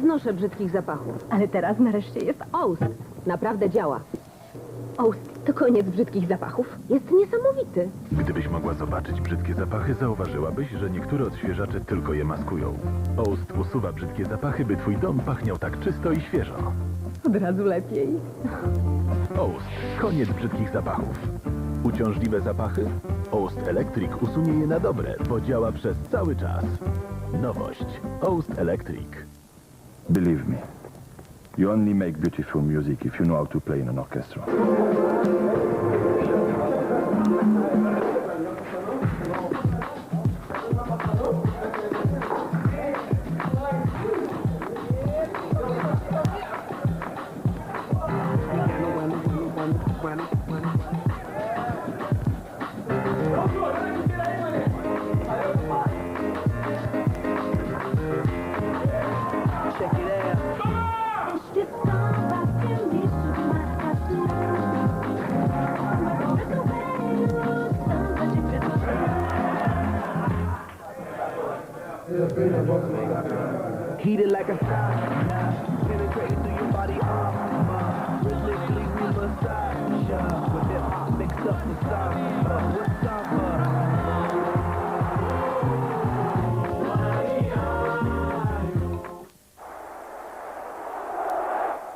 znoszę brzydkich zapachów. Ale teraz nareszcie jest Oust naprawdę działa. Oust. To koniec brzydkich zapachów. Jest niesamowity. Gdybyś mogła zobaczyć brzydkie zapachy, zauważyłabyś, że niektóre odświeżacze tylko je maskują. Oust usuwa brzydkie zapachy, by twój dom pachniał tak czysto i świeżo. Od razu lepiej. Oust. Koniec brzydkich zapachów. Uciążliwe zapachy? Oust Electric usunie je na dobre, bo działa przez cały czas. Nowość. Oust Electric. Believe me, you only make beautiful music if you know how to play in an orchestra. Heated like a penetrating through your body armor. We massage ya. With hip hop mixed up with samba, with samba.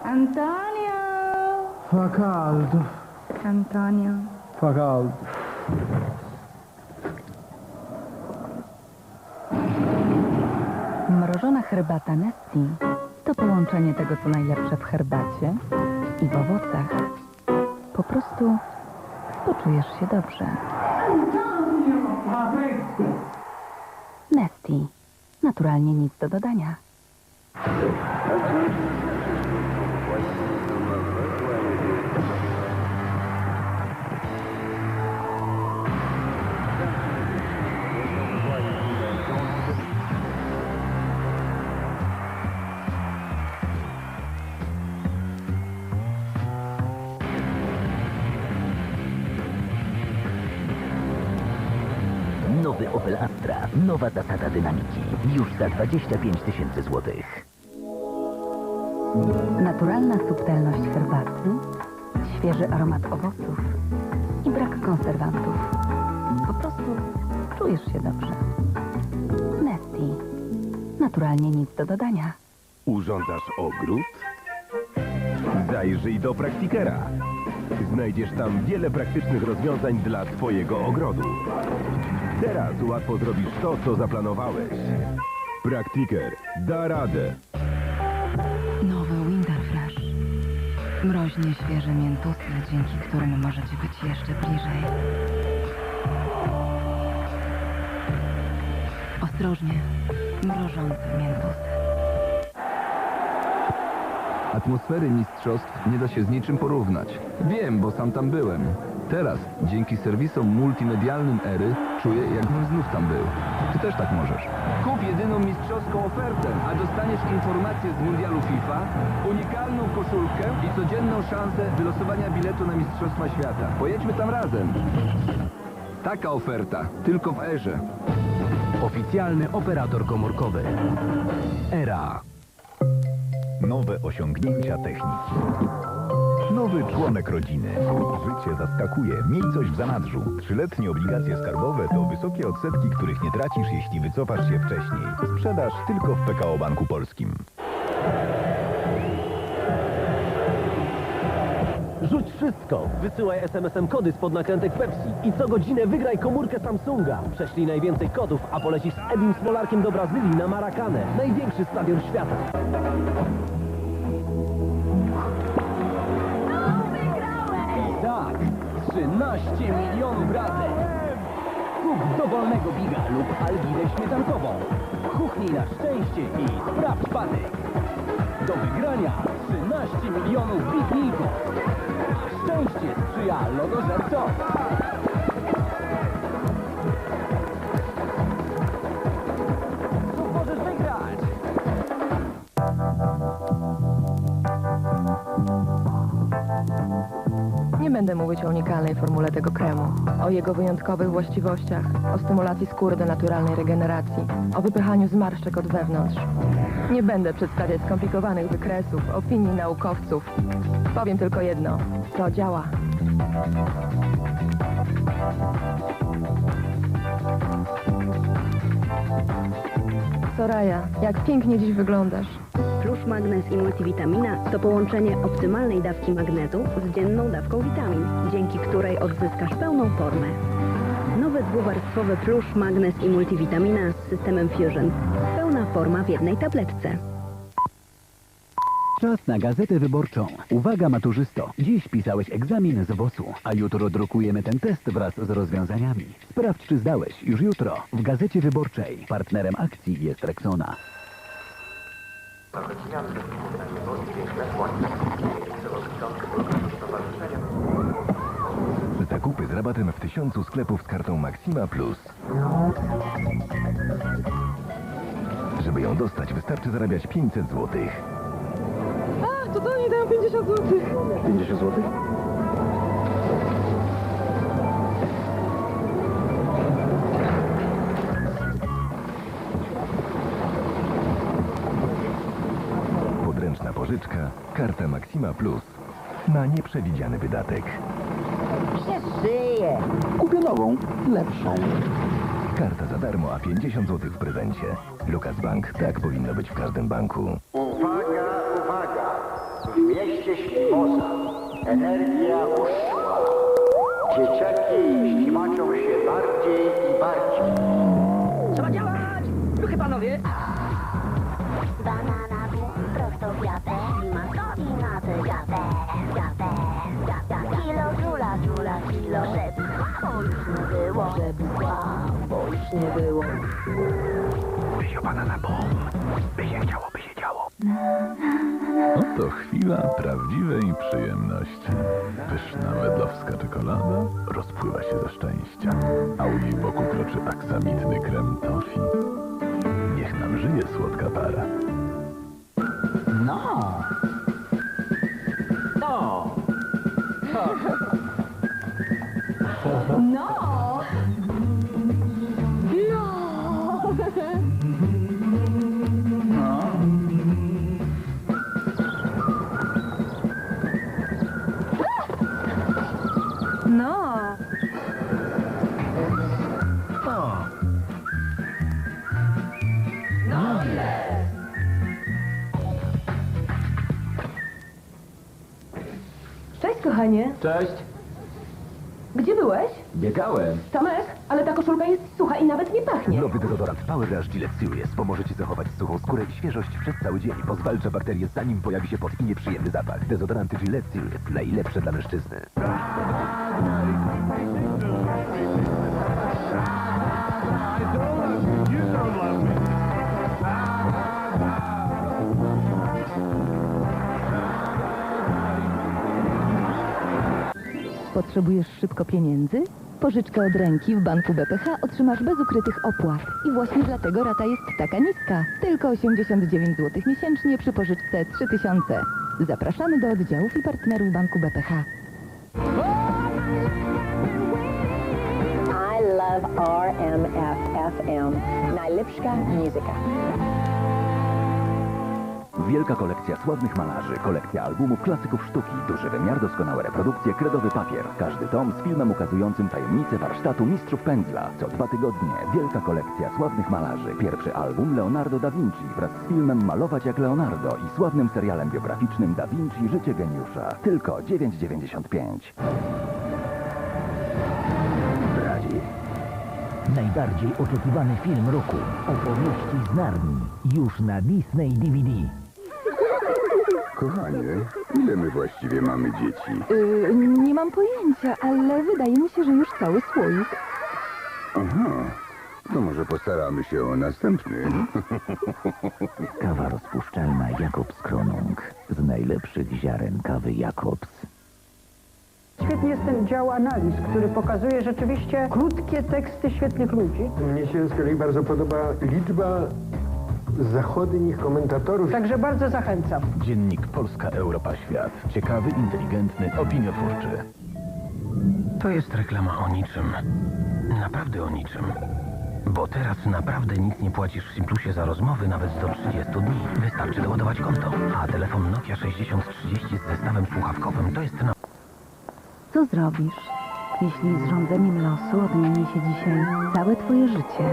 Antonio! Fa caldo, Antonio. fa caldo. Mrożona herbata Nestle to połączenie tego, co najlepsze w herbacie i w owocach. Po prostu poczujesz się dobrze. Nestle. Naturalnie nic do dodania. Nowa zasada dynamiki. Już za 25 tysięcy złotych. Naturalna subtelność herbaty, świeży aromat owoców i brak konserwantów. Po prostu czujesz się dobrze. Nestle. Naturalnie nic do dodania. Urządzasz ogród? Zajrzyj do Praktikera. Znajdziesz tam wiele praktycznych rozwiązań dla Twojego ogrodu. Teraz łatwo zrobisz to, co zaplanowałeś. Praktiker da radę. Nowy Winterfresh. Mroźnie świeże miętusy, dzięki którym możecie być jeszcze bliżej. Ostrożnie. Mrożące miętusy. Atmosfery mistrzostw nie da się z niczym porównać. Wiem, bo sam tam byłem. Teraz, dzięki serwisom multimedialnym Ery, czuję, jakbym znów tam był. Ty też tak możesz. Kup jedyną mistrzowską ofertę, a dostaniesz informacje z mundialu FIFA, unikalną koszulkę i codzienną szansę wylosowania biletu na Mistrzostwa Świata. Pojedźmy tam razem. Taka oferta, tylko w Erze. Oficjalny operator komórkowy. Era. Nowe osiągnięcia techniki. Nowy członek rodziny. Życie zaskakuje. Miej coś w zanadrzu. Trzyletnie obligacje skarbowe to wysokie odsetki, których nie tracisz, jeśli wycofasz się wcześniej. Sprzedaż tylko w PKO Banku Polskim. Rzuć wszystko! Wysyłaj SMS-em kody spod nakrętek Pepsi i co godzinę wygraj komórkę Samsunga. Prześlij najwięcej kodów, a polecisz z Edim Smolarkiem do Brazylii na Maracanę, największy stadion świata. Tak, 13 milionów razy! Kup dowolnego biga lub algidę śmietankową. Kuchnij na szczęście i sprawdź patyk. Do wygrania 13 milionów bigników. A szczęście sprzyja lodożercom. Nie będę mówić o unikalnej formule tego kremu, o jego wyjątkowych właściwościach, o stymulacji skóry do naturalnej regeneracji, o wypychaniu zmarszczek od wewnątrz. Nie będę przedstawiać skomplikowanych wykresów, opinii naukowców. Powiem tylko jedno. To działa. Soraya, jak pięknie dziś wyglądasz. Plusz Magnes i multivitamina to połączenie optymalnej dawki magnezu z dzienną dawką witamin, dzięki której odzyskasz pełną formę. Nowy dwuwarstwowy Plusz Magnes i multivitamina z systemem Fusion. Pełna forma w jednej tabletce. Czas na gazetę wyborczą. Uwaga maturzysto, dziś pisałeś egzamin z WOS-u, a jutro drukujemy ten test wraz z rozwiązaniami. Sprawdź, czy zdałeś już jutro w gazecie wyborczej. Partnerem akcji jest Rexona. Zakupy z rabatem w tysiącu sklepów z kartą Maxima Plus. Żeby ją dostać, wystarczy zarabiać 500 zł. To to nie dają 50 zł. 50 zł? Pożyczka, karta Maxima Plus. Na nieprzewidziany wydatek. Kupię nową, lepszą. Karta za darmo, a 50 zł w prezencie. Lukas Bank. Tak powinno być w każdym banku. Uwaga, uwaga! W mieście Ślimoza energia uszła. Dzieciaki ślimaczą się bardziej i bardziej. Nie było. Oto chwila prawdziwej przyjemności. Pyszna medlowska czekolada rozpływa się ze szczęścia, a u jej boku kroczy aksamitny krem tofi. Niech nam żyje słodka para. No. No. kochanie. Cześć. Gdzie byłeś? Biegałem. Tomek, ale ta koszulka jest sucha i nawet nie pachnie. Nowy dezodorant Power Rush Gillette Serious pomoże Ci zachować suchą skórę i świeżość przez cały dzień. Pozwalcza bakterie zanim pojawi się pot i nieprzyjemny zapach. Dezodoranty Gillette Serious. Najlepsze dla mężczyzny. Potrzebujesz szybko pieniędzy? Pożyczkę od ręki w banku BPH otrzymasz bez ukrytych opłat. I właśnie dlatego rata jest taka niska. Tylko 89 zł miesięcznie przy pożyczce 3000. Zapraszamy do oddziałów i partnerów banku BPH. I love RMF FM. Najlepsza muzyka. Wielka kolekcja sławnych malarzy, kolekcja albumów klasyków sztuki, duży wymiar, doskonałe reprodukcje, kredowy papier. Każdy tom z filmem ukazującym tajemnice warsztatu mistrzów pędzla. Co dwa tygodnie wielka kolekcja sławnych malarzy. Pierwszy album Leonardo da Vinci wraz z filmem Malować jak Leonardo i sławnym serialem biograficznym Da Vinci Życie geniusza. Tylko 9,95. Brali. Najbardziej oczekiwany film roku. Opowieści z Narni. Już na Disney DVD. Kochanie, ile my właściwie mamy dzieci? Yy, nie mam pojęcia, ale wydaje mi się, że już cały słoik. Aha, to może postaramy się o następny. Kawa rozpuszczalna Jakobs Kronung. Z najlepszych ziaren kawy Jakobs. Świetnie jest ten dział analiz, który pokazuje rzeczywiście krótkie teksty świetnych ludzi. Mnie się z kolei bardzo podoba liczba zachodnich komentatorów. Także bardzo zachęcam. Dziennik Polska Europa Świat. Ciekawy, inteligentny, opiniotwórczy. To jest reklama o niczym. Naprawdę o niczym. Bo teraz naprawdę nic nie płacisz w Simplusie za rozmowy nawet do 30 dni. Wystarczy doładować konto. A telefon Nokia 6030 z zestawem słuchawkowym to jest na... Co zrobisz, jeśli z rządzeniem losu odmieni się dzisiaj całe twoje życie?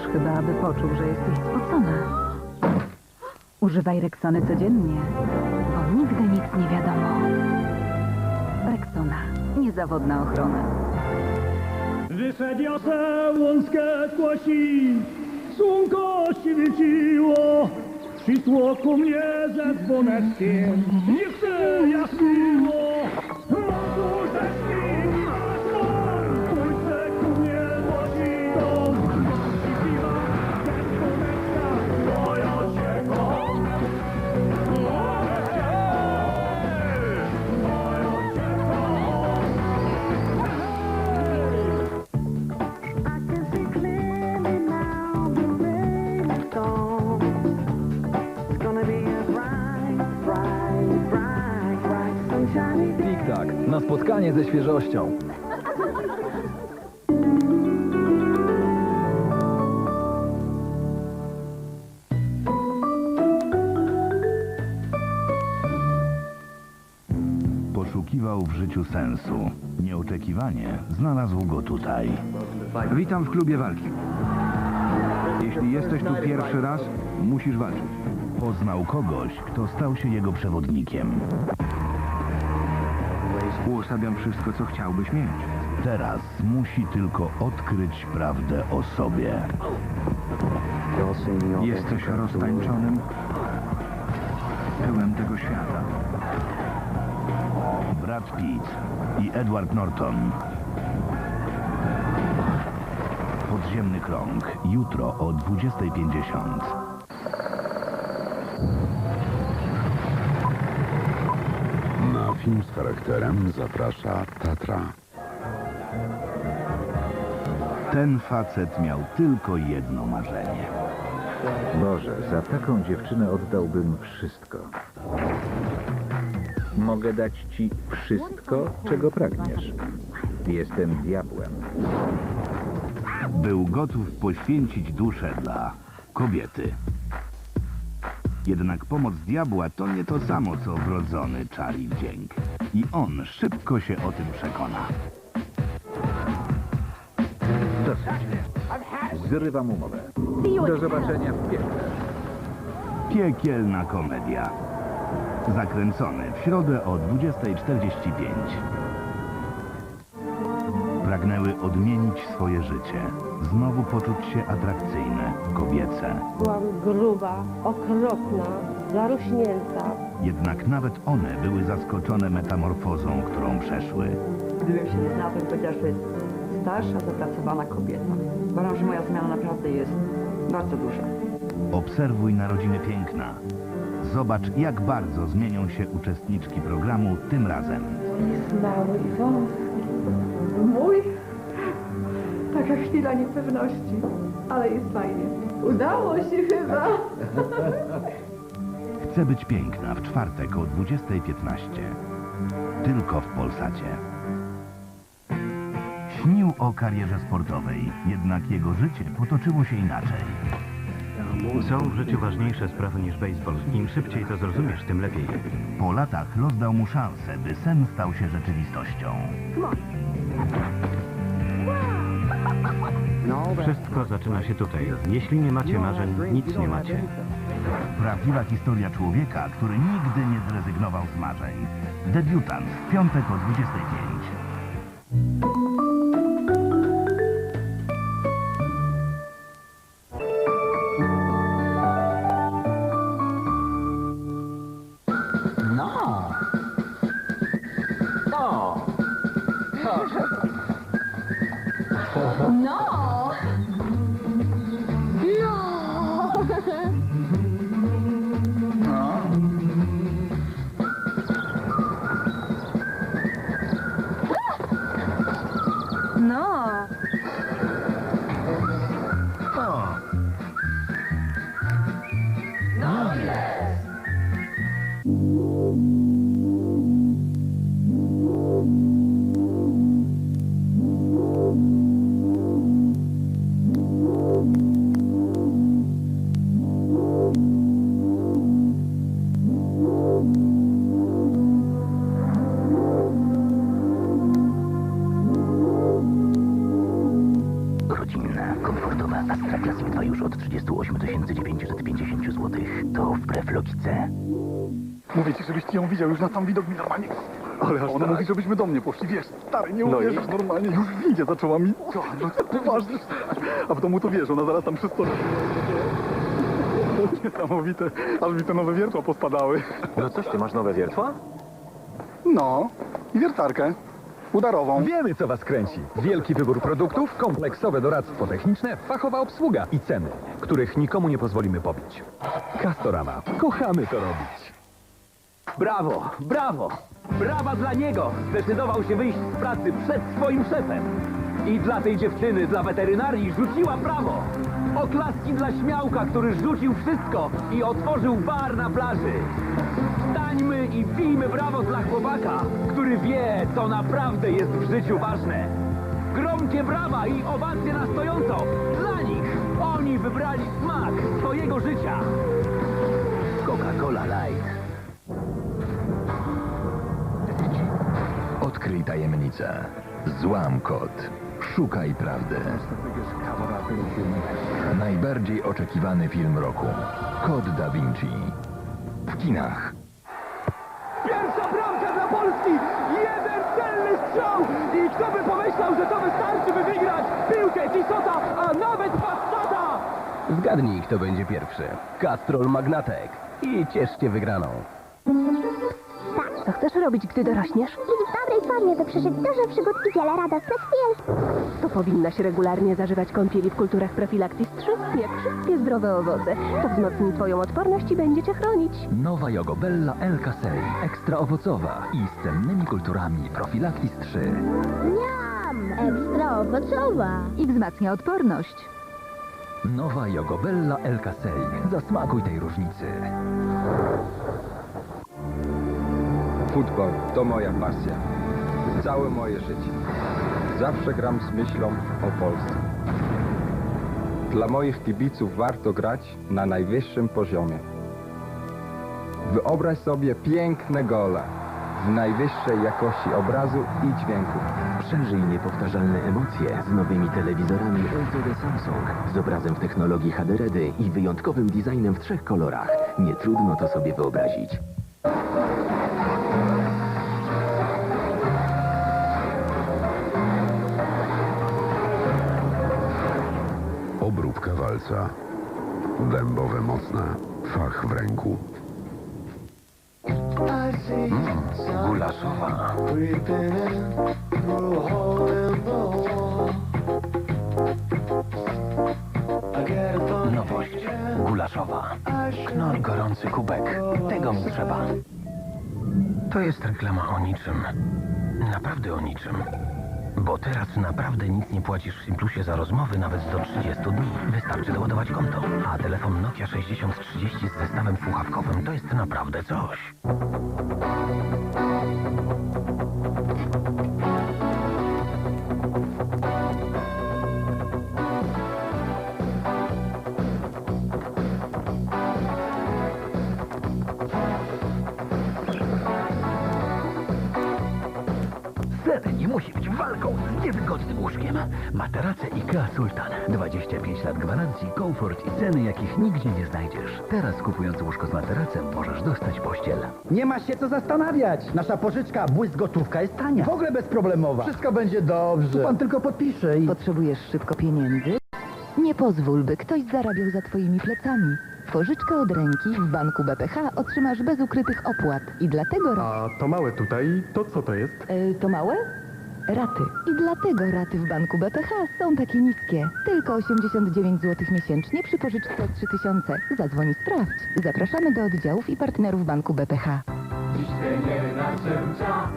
Chcesz chyba, aby poczuł, że jesteś spocona. Używaj Rexony codziennie, bo nigdy nic nie wiadomo. Rexona. Niezawodna ochrona. Wyszedł se łąskę kłosi, słonko świeciło, przyszło ku mnie ze dzwoneczkiem, nie chcę spotkanie ze świeżością. Poszukiwał w życiu sensu. Nieoczekiwanie znalazł go tutaj. Witam w klubie walki. Jeśli jesteś tu pierwszy raz, musisz walczyć. Poznał kogoś, kto stał się jego przewodnikiem. Uosabiam wszystko, co chciałbyś mieć. Teraz musi tylko odkryć prawdę o sobie. Jesteś roztańczonym pyłem tego świata. Brad Pitt i Edward Norton. Podziemny krąg. Jutro o 20.50. Film z charakterem zaprasza Tatra. Ten facet miał tylko jedno marzenie. Boże, za taką dziewczynę oddałbym wszystko. Mogę dać ci wszystko, czego pragniesz. Jestem diabłem. Był gotów poświęcić duszę dla kobiety. Jednak pomoc diabła to nie to samo, co wrodzony czari wdzięk. I on szybko się o tym przekona. Dosyć. Zrywam umowę. Do zobaczenia w piekle. Piekielna komedia. Zakręcony w środę o 20.45. Pragnęły odmienić swoje życie. Znowu poczuć się atrakcyjne, kobiece. Byłam gruba, okropna, zarośnięta. Jednak nawet one były zaskoczone metamorfozą, którą przeszły. Gdybym się nie znała, to bym powiedziała, że jest starsza, zapracowana kobieta. Uważam, że moja zmiana naprawdę jest bardzo duża. Obserwuj Narodziny Piękna. Zobacz, jak bardzo zmienią się uczestniczki programu tym razem. Jest mały i wąski. Mój? Taka chwila niepewności, ale jest fajnie. Udało się chyba. Chcę być piękna w czwartek o 20.15. Tylko w Polsacie. Śnił o karierze sportowej, jednak jego życie potoczyło się inaczej. Są w życiu ważniejsze sprawy niż baseball. Im szybciej to zrozumiesz, tym lepiej. Po latach los dał mu szansę, by sen stał się rzeczywistością. Wszystko zaczyna się tutaj. Jeśli nie macie marzeń, nic nie macie. Prawdziwa historia człowieka, który nigdy nie zrezygnował z marzeń. Debiutant w piątek o 25. Wbrew logice. Mówię ci, żebyś ty ją widział, już na sam widok mi normalnie. Ale Ona mówi, żebyśmy do mnie poszli, wiesz, stary, nie No uwierzysz, i? normalnie, już w windzie zaczęła mi... Co, no poważnie, a w domu to wiesz, ona zaraz tam stole... Niesamowite, aż mi te nowe wiertła pospadały. No coś, ty masz nowe wiertła? No, i wiertarkę. Udarową. Wiemy, co was kręci. Wielki wybór produktów, kompleksowe doradztwo techniczne, fachowa obsługa i ceny, których nikomu nie pozwolimy pobić. Castorama. Kochamy to robić. Brawo, brawo! Brawa dla niego! Zdecydował się wyjść z pracy przed swoim szefem. I dla tej dziewczyny, dla weterynarii rzuciła brawo! Oklaski dla śmiałka, który rzucił wszystko i otworzył bar na plaży. Stańmy i bijmy brawo dla chłopaka, który wie, co naprawdę jest w życiu ważne. Gromkie brawa i owacje na stojąco! Dla nich! Oni wybrali smak swojego życia! Coca-Cola Light. Odkryj tajemnicę. Złam kod. Szukaj prawdy. Najbardziej oczekiwany film roku. Kod Da Vinci. W kinach. Pierwsza bramka dla Polski! Jeden celny strzał! I kto by pomyślał, że to wystarczy, by wygrać piłkę Tisota, a nawet Passata! Zgadnij, kto będzie pierwszy. Castrol Magnatek. I cieszcie wygraną. Co chcesz robić, gdy dorośniesz? Być w dobrej formie, by przeżyć dużo przygód i wiele radosnych chwil. To powinnaś regularnie zażywać kąpieli w kulturach Profilactis 3, jak wszystkie zdrowe owoce. To wzmocni twoją odporność i będzie cię chronić. Nowa Jogobella El Casei. Ekstra owocowa i z cennymi kulturami Profilactis 3. Miam! Ekstra owocowa. I wzmacnia odporność. Nowa Jogobella El Casei. Zasmakuj tej różnicy. Futbol to moja pasja. Całe moje życie. Zawsze gram z myślą o Polsce. Dla moich kibiców warto grać na najwyższym poziomie. Wyobraź sobie piękne gole w najwyższej jakości obrazu i dźwięku. Przeżyj niepowtarzalne emocje z nowymi telewizorami LCD Samsung z obrazem w technologii HDRD i wyjątkowym designem w trzech kolorach. Nie trudno to sobie wyobrazić. Walca. Dębowe mocne. Fach w ręku. Gulaszowa. Nowość. Gulaszowa. Knor gorący kubek. Tego mi trzeba. To jest reklama o niczym. Naprawdę o niczym. Bo teraz naprawdę nic nie płacisz w Simplusie za rozmowy nawet do 30 dni. Wystarczy doładować konto. A telefon Nokia 6030 z zestawem słuchawkowym to jest naprawdę coś. Materace IKEA Sultan. 25 lat gwarancji, komfort i ceny, jakich nigdzie nie znajdziesz. Teraz kupując łóżko z materacem możesz dostać pościel. Nie ma się co zastanawiać. Nasza pożyczka błysk gotówka jest tania. W ogóle bezproblemowa. Wszystko będzie dobrze. Tu pan tylko podpisze i... Potrzebujesz szybko pieniędzy? Nie pozwól, by ktoś zarabiał za twoimi plecami. Pożyczkę od ręki w banku BPH otrzymasz bez ukrytych opłat i dlatego... A to małe tutaj, to co to jest? E, to małe? Raty. I dlatego raty w banku BPH są takie niskie. Tylko 89 zł miesięcznie przy pożyczce od 3000. Zadzwoń i sprawdź. Zapraszamy do oddziałów i partnerów banku BPH. Dziś trener narzędzia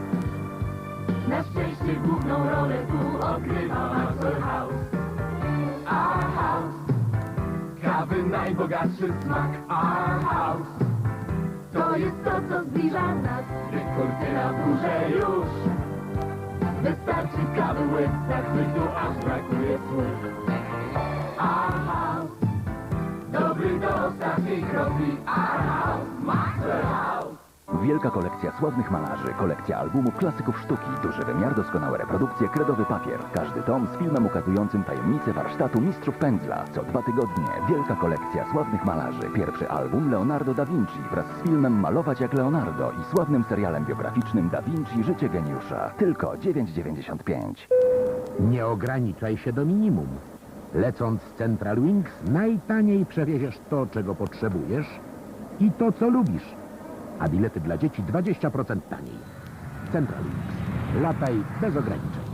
Na szczęście główną rolę tu odgrywa Maxwell House Our House Kawy najbogatszy smak Our House To jest to, co zbliża nas Kurtyna w górze już Wystarczy kawy łyk Tak myślą aż brakuje słów Aha Dobry do ostatniej kropli Aha Master House Wielka kolekcja sławnych malarzy, kolekcja albumów klasyków sztuki, duży wymiar, doskonałe reprodukcje, kredowy papier. Każdy tom z filmem ukazującym tajemnice warsztatu mistrzów pędzla. Co dwa tygodnie wielka kolekcja sławnych malarzy. Pierwszy album Leonardo da Vinci wraz z filmem Malować jak Leonardo i sławnym serialem biograficznym Da Vinci Życie geniusza. Tylko 9,95. Nie ograniczaj się do minimum. Lecąc z Central Wings, najtaniej przewieziesz to, czego potrzebujesz i to, co lubisz. A bilety dla dzieci 20% taniej. Central. Lataj bez ograniczeń.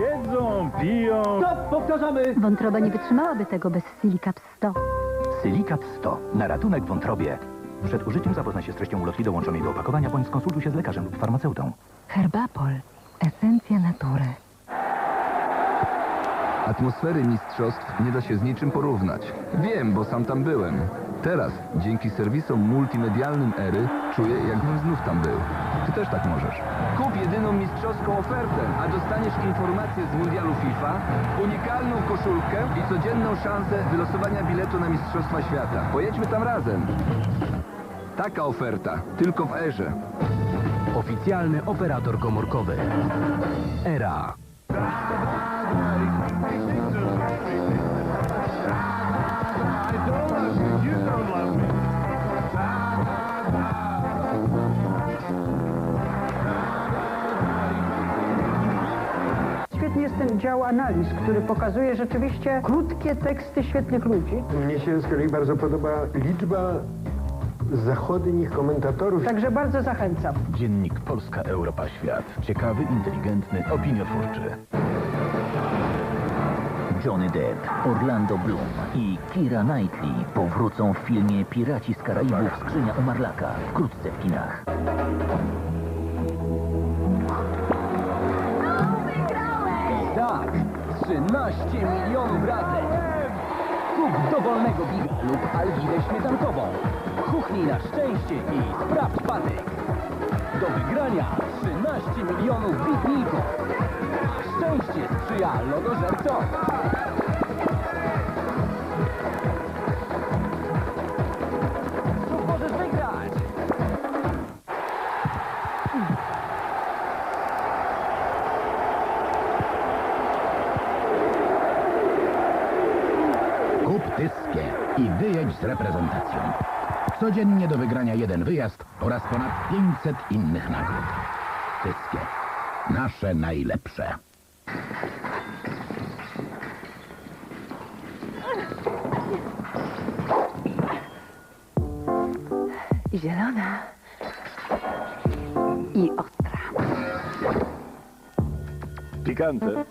Jedzą, piją... Stop, powtarzamy! Wątroba nie wytrzymałaby tego bez Silikat 100. Silikat 100. Na ratunek wątrobie. Przed użyciem zapoznaj się z treścią ulotki dołączonej do opakowania, bądź skonsultuj się z lekarzem lub farmaceutą. Herbapol. Esencja natury. Atmosfery mistrzostw nie da się z niczym porównać. Wiem, bo sam tam byłem. Teraz, dzięki serwisom multimedialnym Ery, czuję, jakbym znów tam był. Ty też tak możesz. Kup jedyną mistrzowską ofertę, a dostaniesz informacje z mundialu FIFA, unikalną koszulkę i codzienną szansę wylosowania biletu na Mistrzostwa Świata. Pojedźmy tam razem. Taka oferta, tylko w Erze. Oficjalny operator komórkowy. Era. Ten dział analiz, który pokazuje rzeczywiście krótkie teksty świetnych ludzi. Mnie się z kolei bardzo podoba liczba zachodnich komentatorów. Także bardzo zachęcam. Dziennik Polska Europa Świat. Ciekawy, inteligentny, opiniotwórczy. Johnny Depp, Orlando Bloom i Kira Knightley powrócą w filmie Piraci z Karaibów Skrzynia Umarlaka wkrótce w kinach. Tak, 13 milionów razy. Kup dowolnego biga lub algidę śmietankową. Kuchnij na szczęście i sprawdź patyk. Do wygrania 13 milionów bitników. Szczęście sprzyja lodożercom. Codziennie do wygrania jeden wyjazd oraz ponad 500 innych nagród. Tyskie. Nasze najlepsze. Zielona i ostra. Pikante.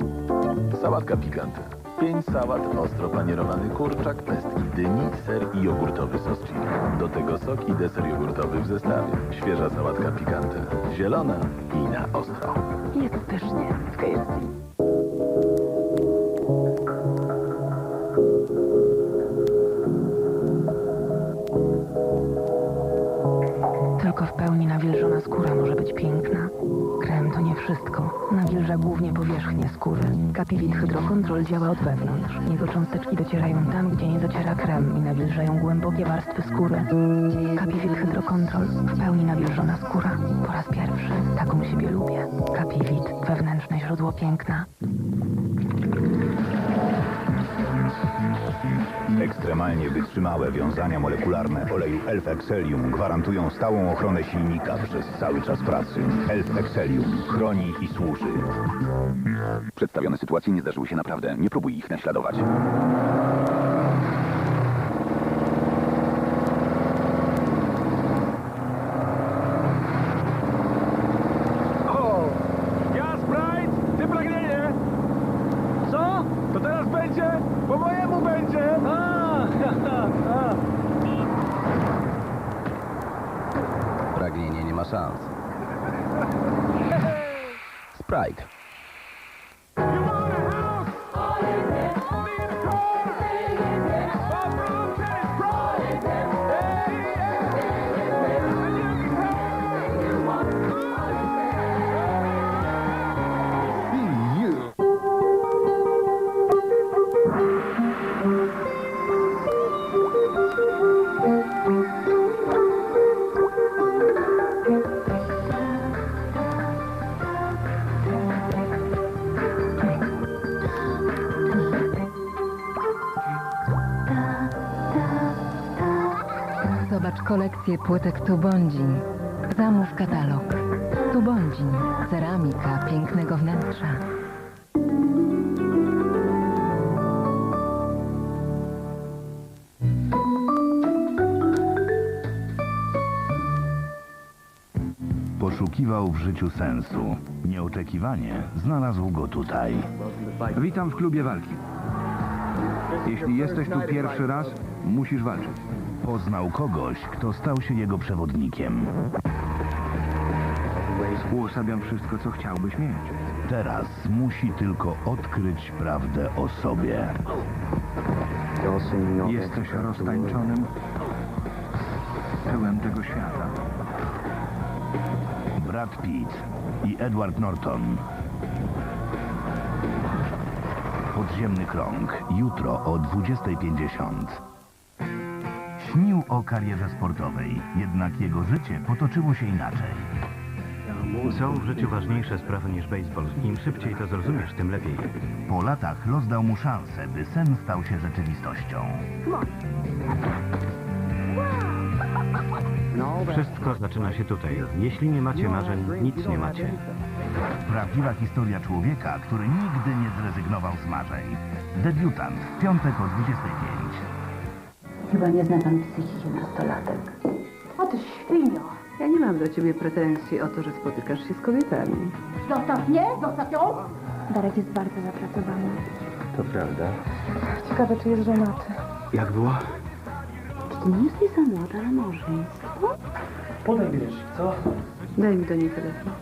Sałatka pikante. Pięć sałat, ostro panierowany kurczak, pestki dyni, ser i jogurtowy sos chili. Do tego sok i deser jogurtowy w zestawie. Świeża sałatka pikante. Zielona i na ostro. Jest pysznie w KFC. Nawilża głównie powierzchnię skóry. Capivit Hydrocontrol działa od wewnątrz. Jego cząsteczki docierają tam, gdzie nie dociera krem i nawilżają głębokie warstwy skóry. Capivit Hydrocontrol. W pełni nawilżona skóra. Po raz pierwszy. Taką siebie lubię. Capivit. Wewnętrzne źródło piękna. Ekstremalnie wytrzymałe wiązania molekularne oleju Elf Exelium gwarantują stałą ochronę silnika przez cały czas pracy. Elf Exelium chroni i służy. Przedstawione sytuacje nie zdarzyły się naprawdę. Nie próbuj ich naśladować. Kolekcję płytek Tubondzin. Zamów katalog. Tubondzin. Ceramika pięknego wnętrza. Poszukiwał w życiu sensu. Nieoczekiwanie znalazł go tutaj. Witam w klubie walki. Jeśli jesteś tu pierwszy raz, musisz walczyć. Poznał kogoś, kto stał się jego przewodnikiem. Uosabiam wszystko, co chciałbyś mieć. Teraz musi tylko odkryć prawdę o sobie. Jesteś roztańczonym tyłem tego świata. Brad Pitt i Edward Norton. Podziemny krąg. Jutro o 20.50. Śnił o karierze sportowej, jednak jego życie potoczyło się inaczej. Są w życiu ważniejsze sprawy niż baseball. Im szybciej to zrozumiesz, tym lepiej. Po latach los dał mu szansę, by sen stał się rzeczywistością. Wszystko zaczyna się tutaj. Jeśli nie macie marzeń, nic nie macie. Prawdziwa historia człowieka, który nigdy nie zrezygnował z marzeń. Debiutant w piątek o 25. Chyba nie zna pan psychiki nastolatek. O ty świnio! Ja nie mam do ciebie pretensji o to, że spotykasz się z kobietami. Zostaw mnie! Zostaw ją! Darek jest bardzo zapracowany. To prawda. Ciekawe, czy jest żonaty. Jak było? Czy ty nie jesteś za młoda na małżeństwo? Podaj wiesz, co? Daj mi do niej telefon.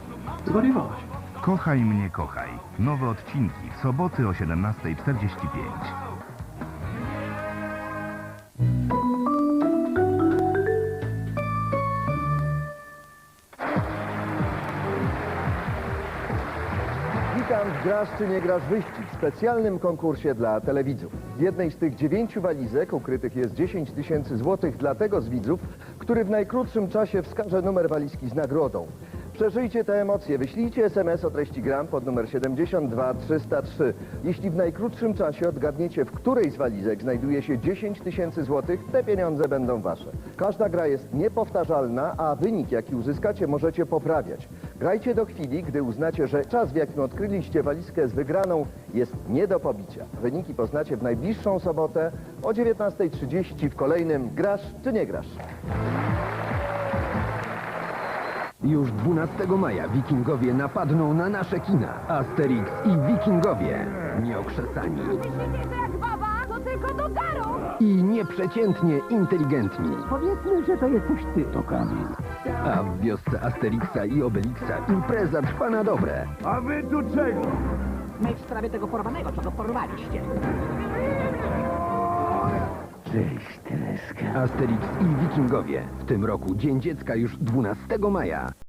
Zwariowałaś. Kochaj mnie, kochaj. Nowe odcinki w soboty o 17.45. Grasz czy nie grasz wyścig w specjalnym konkursie dla telewidzów. W jednej z tych dziewięciu walizek ukrytych jest 10 tysięcy złotych dla tego z widzów, który w najkrótszym czasie wskaże numer walizki z nagrodą. Przeżyjcie te emocje. Wyślijcie SMS o treści gram pod numer 72303. Jeśli w najkrótszym czasie odgadniecie, w której z walizek znajduje się 10 tysięcy złotych, te pieniądze będą wasze. Każda gra jest niepowtarzalna, a wynik, jaki uzyskacie, możecie poprawiać. Grajcie do chwili, gdy uznacie, że czas, w jakim odkryliście walizkę z wygraną, jest nie do pobicia. Wyniki poznacie w najbliższą sobotę o 19.30 w kolejnym Grasz czy nie grasz? Już 12 maja wikingowie napadną na nasze kina. Asterix i wikingowie. Nieokrzesani. jak baba, to tylko do daru! I nieprzeciętnie inteligentni. Powiedzmy, że to jesteś ty. To Kamil. A w wiosce Asterixa i Obelixa impreza trwa na dobre. A wy tu czego? My w sprawie tego porwanego, co go porwaliście. Cześć, Tereska. Asterix i wikingowie. W tym roku Dzień Dziecka już 12 maja.